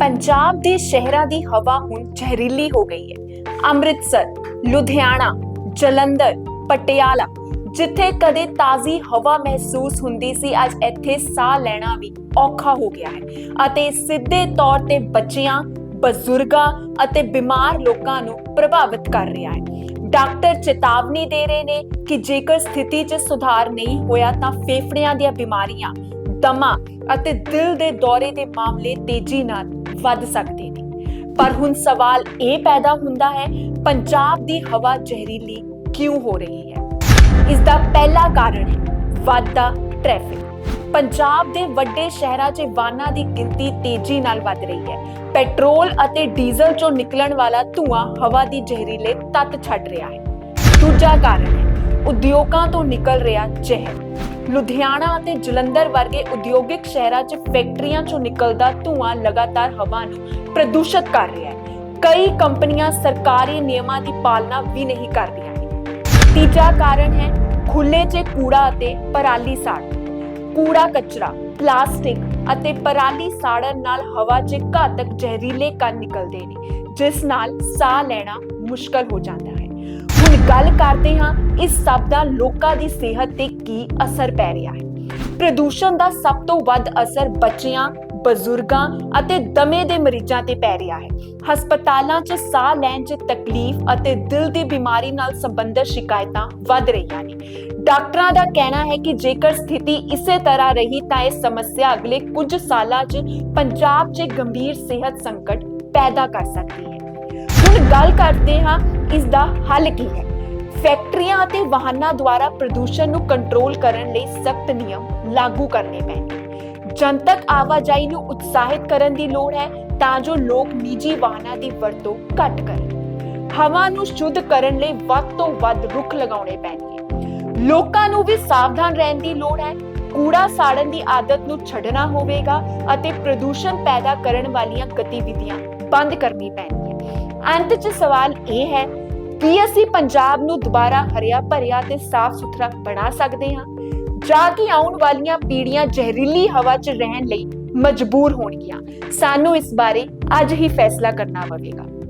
ਪੰਜਾਬ ਦੇ ਸ਼ਹਿਰਾਂ ਦੀ ਹਵਾ ਹੁਣ ਜ਼ਹਿਰੀਲੀ ਹੋ ਗਈ ਹੈ। ਅੰਮ੍ਰਿਤਸਰ, ਲੁਧਿਆਣਾ, ਜਲੰਧਰ, ਪਟਿਆਲਾ, ਜਿੱਥੇ ਕਦੇ ਤਾਜ਼ੀ ਹਵਾ ਮਹਿਸੂਸ ਹੁੰਦੀ ਸੀ, ਅੱਜ ਇੱਥੇ ਸਾਹ ਲੈਣਾ ਵੀ ਔਖਾ ਹੋ ਗਿਆ ਹੈ ਅਤੇ ਸਿੱਧੇ ਤੌਰ ਤੇ ਬੱਚਿਆਂ, ਬਜ਼ੁਰਗਾਂ ਅਤੇ ਬਿਮਾਰ ਲੋਕਾਂ ਨੂੰ ਪ੍ਰਭਾਵਿਤ ਕਰ ਰਿਹਾ ਹੈ। ਡਾਕਟਰ ਚੇਤਾਵਨੀ ਦੇ ਰਹੇ ਨੇ ਕਿ ਜੇਕਰ ਸਥਿਤੀ 'ਚ ਸੁਧਾਰ ਨਹੀਂ ਹੋਇਆ ਤਾਂ ਫੇਫੜਿਆਂ ਦੀਆਂ ਬਿਮਾਰੀਆਂ, ਦਮਾ ਅਤੇ ਦਿਲ ਦੇ ਦੌਰੇ ਦੇ ਮਾਮਲੇ ਤੇਜ਼ੀ ਨਾਲ ਵੱਧ ਸਕਦੇ ਨੇ ਪਰ ਹੁਣ ਸਵਾਲ ਇਹ ਪੈਦਾ ਹੁੰਦਾ ਹੈ, ਪੰਜਾਬ ਦੀ ਹਵਾ ਜ਼ਹਿਰੀਲੀ ਕਿਉਂ ਹੋ ਰਹੀ ਹੈ? ਇਸ ਦਾ ਪਹਿਲਾ ਕਾਰਨ ਹੈ ਵੱਧਦਾ ਟ੍ਰੈਫਿਕ ਪੰਜਾਬ ਦੇ ਵੱਡੇ ਸ਼ਹਿਰਾਂ 'ਚ ਵਾਹਨਾਂ ਦੀ ਗਿਣਤੀ ਤੇਜ਼ੀ ਨਾਲ ਵੱਧ ਰਹੀ ਹੈ। ਪੈਟਰੋਲ ਅਤੇ ਡੀਜ਼ਲ 'ਚੋਂ ਨਿਕਲਣ ਵਾਲਾ ਧੂਆਂ ਹਵਾ ਦੀ ਜ਼ਹਿਰੀਲੇ ਤੱਤ ਛੱਡ ਰਿਹਾ ਹੈ। ਦੂਜਾ ਕਾਰਨ ਹੈ, ਉਦਯੋਗਾਂ ਤੋਂ ਨਿਕਲ ਰਿਹਾ ਜ਼ਹਿਰ। ਲੁਧਿਆਣਾ ਅਤੇ ਜਲੰਧਰ ਵਰਗੇ ਉਦਯੋਗਿਕ ਸ਼ਹਿਰਾਂ 'ਚ ਫੈਕਟਰੀਆਂ 'ਚੋਂ ਨਿਕਲਦਾ ਧੂਆਂ ਲਗਾਤਾਰ ਹਵਾ ਨੂੰ ਪ੍ਰਦੂਸ਼ਿਤ ਕਰ ਰਿਹਾ ਹੈ। ਕਈ ਕੰਪਨੀਆਂ ਸਰਕਾਰੀ ਨਿਯਮਾਂ ਦੀ ਪਾਲਣਾ ਵੀ ਨਹੀਂ ਕਰਦੀਆਂ। ਹਨ ਤੀਜਾ ਕਾਰਨ ਹੈ ਖੁੱਲੇ 'ਚ ਕੂੜਾ ਅਤੇ ਪਰਾਲੀ ਸਾੜ। ਕੂੜਾ ਕਚਰਾ, ਪਲਾਸਟਿਕ ਅਤੇ ਪਰਾਲੀ ਸਾੜਨ ਨਾਲ ਹਵਾ 'ਚ ਘਾਤਕ ਜ਼ਹਿਰੀਲੇ ਕਣ ਨਿਕਲਦੇ ਨੇ, ਜਿਸ ਨਾਲ ਸਾਹ ਲੈਣਾ ਮੁਸ਼ਕਲ ਹੋ ਜਾਂਦਾ ਹੈ। ਹੁਣ ਗੱਲ ਕਰਦੇ ਹਾਂ ਇਸ ਸਭ ਦਾ ਲੋਕਾਂ ਦੀ ਸਿਹਤ ਤੇ ਕੀ ਅਸਰ ਪੈ ਰਿਹਾ ਹੈ। ਪ੍ਰਦੂਸ਼ਣ ਦਾ ਸਭ ਤੋਂ ਵੱਧ ਅਸਰ ਬੱਚਿਆਂ, ਬਜ਼ੁਰਗਾਂ ਅਤੇ ਦਮੇ ਦੇ ਮਰੀਜ਼ਾਂ ਤੇ ਪੈ ਰਿਹਾ ਹੈ। ਹਸਪਤਾਲਾਂ 'ਚ ਸਾਹ ਲੈਣ 'ਚ ਤਕਲੀਫ ਅਤੇ ਦਿਲ ਦੀ ਬਿਮਾਰੀ ਨਾਲ ਸੰਬੰਧਿਤ ਸ਼ਿਕਾਇਤਾਂ ਵੱਧ ਰਹੀਆਂ ਨੇ। ਡਾਕਟਰਾਂ ਦਾ ਕਹਿਣਾ ਹੈ ਕਿ ਜੇਕਰ ਸਥਿਤੀ ਇਸੇ ਤਰ੍ਹਾਂ ਰਹੀ ਤਾਂ ਇਹ ਸਮੱਸਿਆ ਅਗਲੇ ਕੁਝ ਸਾਲਾਂ 'ਚ ਪੰਜਾਬ 'ਚ ਗੰਭੀਰ ਸਿਹਤ ਸੰਕਟ ਪੈਦਾ ਕਰ ਸਕਦੀ ਹੈ। ਹੁਣ ਗੱਲ ਕਰਦੇ ਹਾਂ ਇਸ ਦਾ ਹੱਲ ਕੀ ਹੈ? ਫੈਕਟਰੀਆਂ ਅਤੇ ਵਾਹਨਾਂ ਦੁਆਰਾ ਪ੍ਰਦੂਸ਼ਣ ਨੂੰ ਕੰਟਰੋਲ ਕਰਨ ਲਈ ਸਖਤ ਨਿਯਮ ਲਾਗੂ ਕਰਨੇ ਪੈਣਗੇ। ਜਨਤਕ ਆਵਾਜਾਈ ਨੂੰ ਉਤਸ਼ਾਹਿਤ ਕਰਨ ਦੀ ਲੋੜ ਹੈ ਤਾਂ ਜੋ ਲੋਕ ਨਿੱਜੀ ਵਾਹਨਾਂ ਦੀ ਵਰਤੋਂ ਘੱਟ ਕਰਨ। ਹਵਾ ਨੂੰ ਸ਼ੁੱਧ ਕਰਨ ਲਈ ਵੱਧ ਤੋਂ ਵੱਧ ਰੁੱਖ ਲਗਾਉਣੇ ਪੈਣਗੇ। ਲੋਕਾਂ ਨੂੰ ਵੀ ਸਾਵਧਾਨ ਰਹਿਣ ਦੀ ਲੋੜ ਹੈ। ਕੂੜਾ ਸਾੜਨ ਦੀ ਆਦਤ ਨੂੰ ਛੱਡਣਾ ਹੋਵੇਗਾ ਅਤੇ ਪ੍ਰਦੂਸ਼ਣ ਪੈਦਾ ਕਰਨ ਵਾਲੀਆਂ ਗਤੀਵਿਧੀਆਂ ਬੰਦ ਕਰਨੀ ਪੈਣਗੀਆਂ। ਅੰਤ 'ਚ ਸਵਾਲ ਇਹ ਹੈ ਕੀ ਅਸੀਂ ਪੰਜਾਬ ਨੂੰ ਦੁਬਾਰਾ ਹਰਿਆ ਭਰਿਆ ਤੇ ਸਾਫ਼ ਸੁਥਰਾ ਬਣਾ ਸਕਦੇ ਹਾਂ? ਜਾਂ ਕਿ ਆਉਣ ਵਾਲੀਆਂ ਪੀੜ੍ਹੀਆਂ ਜ਼ਹਿਰੀਲੀ ਹਵਾ 'ਚ ਰਹਿਣ ਲਈ ਮਜਬੂਰ ਹੋਣਗੀਆਂ। ਸਾਨੂੰ ਇਸ ਬਾਰੇ ਅੱਜ ਹੀ ਫੈਸਲਾ ਕਰਨਾ ਪਵੇਗਾ।